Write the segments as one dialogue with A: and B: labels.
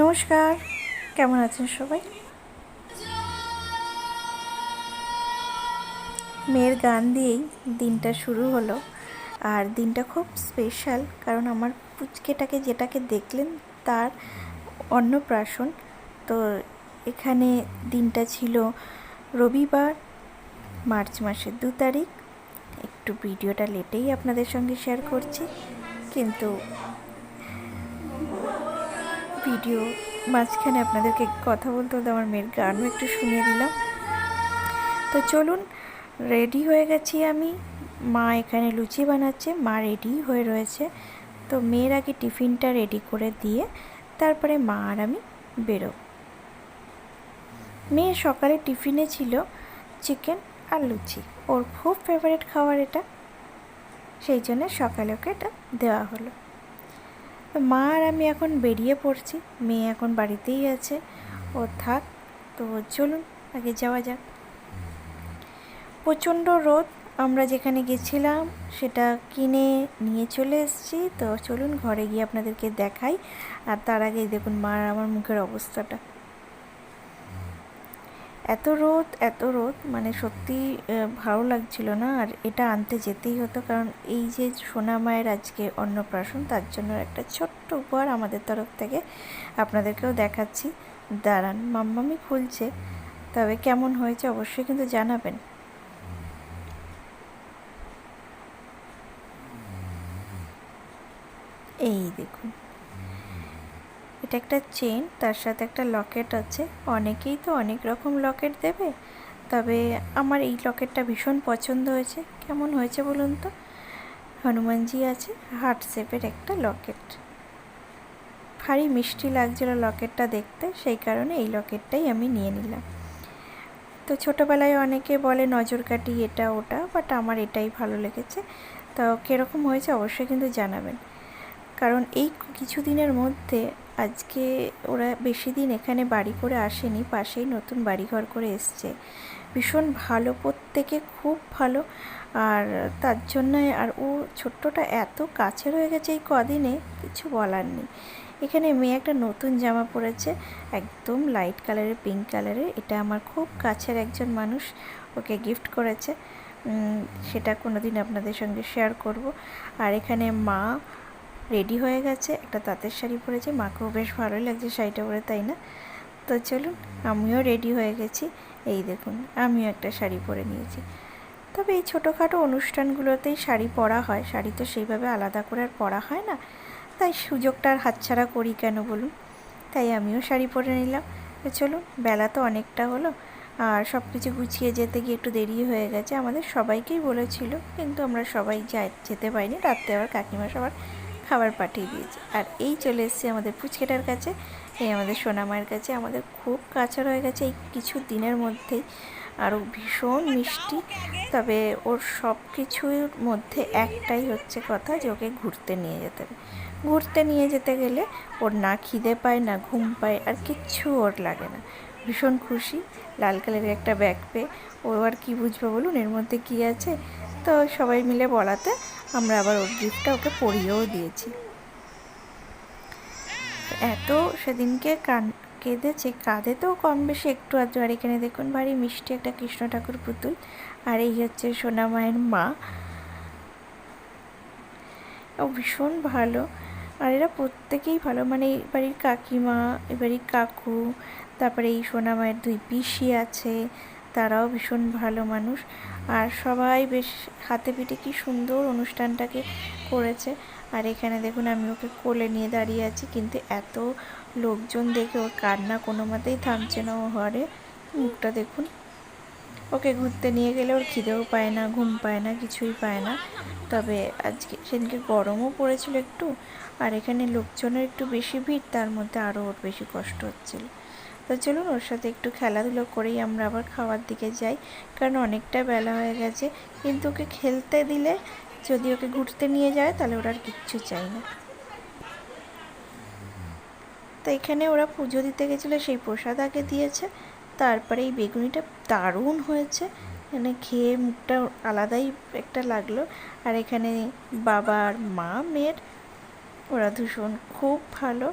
A: নমস্কার, কেমন আছেন সবাই? মেয়ের গান দিয়েই দিনটা শুরু হলো। আর দিনটা খুব স্পেশাল কারণ আমার পুচকেটাকে যেটাকে দেখলেন তার অন্নপ্রাশন। তো এখানে দিনটা ছিল রবিবার, মার্চ মাসের দু তারিখ। একটু ভিডিওটা লেটেই আপনাদের সঙ্গে শেয়ার করছি। কিন্তু ভিডিও মাঝখানে আপনাদেরকে কথা বলতে বলতে আমার মেয়ের গানও একটু শুনিয়ে দিলাম। তো চলুন রেডি হয়ে গেছি আমি। মা এখানে লুচি বানাচ্ছে, মা রেডি হয়ে রয়েছে। তো মেয়ের আগে টিফিনটা রেডি করে দিয়ে তারপরে মা আর আমি বেরো মেয়ে সকালে টিফিনে ছিল চিকেন আর লুচি। ওর খুব ফেভারিট খাবার এটা। সেই জন্য সকালে ওকে এটা দেওয়া হলো। তো মা আর আমি এখন বেরিয়ে পড়ছি, মেয়ে এখন বাড়িতেই আছে, ও থাক, তো চলুন আগে যাওয়া যাক। প্রচণ্ড রোদ, আমরা যেখানে গেছিলাম সেটা কিনে নিয়ে চলে এসেছি, তো চলুন ঘরে গিয়ে আপনাদেরকে দেখাই, আর তার আগে দেখুন মা আর আমার মুখের অবস্থাটা। এত রোদ এত রোদ মানে সত্যি ভালো লাগছিল না। আর এটা আনতে যেতেই হতো, কারণ এই যে সোনা মায়ের আজকে অন্নপ্রাশন, তার জন্য একটা ছোট্ট উপহার আমাদের তরফ থেকে আপনাদেরকেও দেখাচ্ছি। দাঁড়ান, মাম্মামি খুলছে, তবে কেমন হয়েছে অবশ্যই কিন্তু জানাবেন। এই দেখুন। এটা একটা চেন তার সাথে একটা লকেট আছে। অনেকেই তো অনেক রকম লকেট দেবে, তবে আমার এই লকেটটা ভীষণ পছন্দ হয়েছে। কেমন হয়েছে বলুন তো? হনুমানজি আছে হার্ট শেপের একটা লকেট ভারী মিষ্টি লাগছিল লকেটটা দেখতে, সেই কারণে এই লকেটটাই আমি নিয়ে নিলাম। তো ছোটোবেলায় অনেকে বলে নজর কাটি এটা ওটা বাট আমার এটাই ভালো লেগেছে। তো কীরকম হয়েছে অবশ্যই কিন্তু জানাবেন। কারণ এই কিছুদিনের মধ্যে আজকে ওরা বেশি দিন এখানে বাড়ি করে আসেনি, পাশেই নতুন বাড়িঘর করে এসছে। ভীষণ ভালো, প্রত্যেকে খুব ভালো। আর তার জন্য আর ও ছোট্টটা এত কাছে রয়ে গেছে এই কদিনে, কিছু বলার নেই। এখানে মেয়ে একটা নতুন জামা পরেছে, একদম লাইট কালারের পিঙ্ক কালারের এটা আমার খুব কাছের একজন মানুষ, ওকে গিফট করেছে। সেটা কোনো দিন আপনাদের সঙ্গে শেয়ার করব। আর এখানে মা রেডি হয়ে গেছে। একটা তাঁতের শাড়ি পরেছে। মাকেও বেশ ভালোই লাগছে শাড়িটা পরে, তাই না? তো চলুন, আমিও রেডি হয়ে গেছি। এই দেখুন, আমিও একটা শাড়ি পরে নিয়েছি। তবে এই ছোটোখাটো অনুষ্ঠানগুলোতেই শাড়ি পরা হয়। শাড়ি তো সেইভাবে আলাদা করে আর পরা হয় না। তাই সুযোগটা আর হাতছাড়া করি কেন বলুন? তাই আমিও শাড়ি পরে নিলাম। তো চলুন, বেলা তো অনেকটা হলো। আর সব কিছু গুছিয়ে যেতে গিয়ে একটু দেরি হয়ে গেছে। আমাদের সবাইকেই বলেছিল, কিন্তু আমরা সবাই যাই যেতে পারিনি। রাত্রে আবার কাকিমা সবার খাবার পাঠিয়ে দিয়েছে। আর এই চলে এসেছি আমাদের পুচকেটার কাছে। এই আমাদের সোনামায়ের কাছে। আমাদের খুব কাছে হয়ে গেছে। এই কিছু দিনের মধ্যেই। আরও ভীষণ মিষ্টি। তবে ওর সব কিছুর মধ্যে একটাই হচ্ছে কথা যে ওকে ঘুরতে নিয়ে যেতে হবে। ঘুরতে নিয়ে যেতে গেলে ওর না খিদে পায়, না ঘুম পায়, আর কিচ্ছু ওর লাগে না। ভীষণ খুশি। লাল কালারের একটা ব্যাগ পেয়ে। ও আর কী বুঝবে বলুন? এর মধ্যে কী আছে? তো সবাই মিলে বলাতে আমরা আবার ওর গিফটটা ওকে পরিয়েও দিয়েছি। এত সেদিনকে কান কেঁদেছে কাঁদে তো কম বেশি একটু আধটু। আর এখানে দেখুন ভারী মিষ্টি একটা কৃষ্ণ ঠাকুর পুতুল। আর এই হচ্ছে সোনা মায়ের মা। ও ভীষণ ভালো। আর এরা প্রত্যেকেই ভালো। মানে এই বাড়ির কাকিমা এ বাড়ির কাকু, তারপরে এই সোনা মায়ের দুই পিসি আছে। তারাও ভীষণ ভালো মানুষ। আর সবাই বেশ হাতে পিঠে কি সুন্দর অনুষ্ঠানটাকে করেছে। আর এখানে দেখুন, আমি ওকে কোলে নিয়ে দাঁড়িয়ে আছি, কিন্তু এত লোকজন দেখে ওর কান্না কোনো মতেই থামছে না ও ঘরে। মুখটা দেখুন, ওকে ঘুরতে নিয়ে গেলে ওর খিদেও পায় না, ঘুম পায় না, কিছুই পায় না। তবে আজকে, সেদিনকে গরমও পড়েছিল একটু, আর এখানে লোকজনের একটু বেশি ভিড়, তার মধ্যে আরও ওর বেশি কষ্ট হচ্ছিল। তো চলুন ওর সাথে একটু খেলাধুলো করেই আমরা আবার খাওয়ার দিকে যাই, কারণ অনেকটা বেলা হয়ে গেছে। কিন্তু ওকে খেলতে দিলে যদি ওকে ঘুরতে নিয়ে যায়, তাহলে ওরা আর কিচ্ছু চাই না। তো এখানে ওরা পুজো দিতে গেছিল, সেই প্রসাদ আগে দিয়েছে। তারপরে এই বেগুনিটা দারুণ হয়েছে। মানে খেয়ে মুখটা আলাদাই একটা লাগল। আর এখানে বাবার মা মেয়ের, ওরা দুজন খুব ভালো।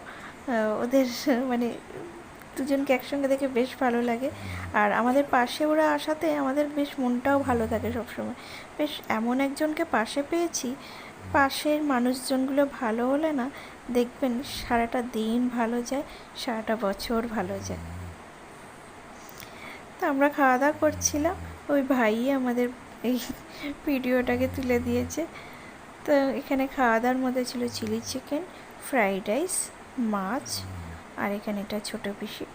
A: ওদের মানে দুজনকে একসঙ্গে দেখে বেশ ভালো লাগে। আর আমাদের পাশে ওরা আসাতে আমাদের বেশ মনটাও ভালো থাকে সবসময়। বেশ এমন একজনকে পাশে পেয়েছি, পাশের মানুষজনগুলো ভালো হলে না, দেখবেন সারাটা দিন ভালো যায়, সারাটা বছর ভালো যায়। তো আমরা খাওয়া দাওয়া করছিলাম, ওই ভাই আমাদের এই ভিডিওটাকে তুলে দিয়েছে। তো এখানে খাওয়া দাওয়ার মধ্যে ছিল চিলি চিকেন, ফ্রাইড রাইস, মাছ আর এখানে এটা ছোটো পিসি।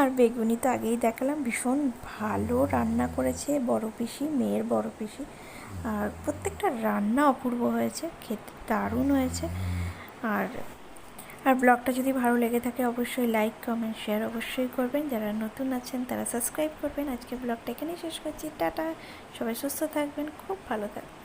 A: আর বেগুনি তো আগেই দেখালাম, ভীষণ ভালো রান্না করেছে বড় পিসি, মেয়ের বড় পিসি। আর প্রত্যেকটা রান্না অপূর্ব হয়েছে, খেতে দারুণ হয়েছে। আর আর ব্লগটা যদি ভালো লেগে থাকে অবশ্যই লাইক, কমেন্ট, শেয়ার অবশ্যই করবেন। যারা নতুন আছেন তারা সাবস্ক্রাইব করবেন। আজকে ব্লগটা এখানেই শেষ করছি। টাটা! সবাই সুস্থ থাকবেন, খুব ভালো থাকবেন।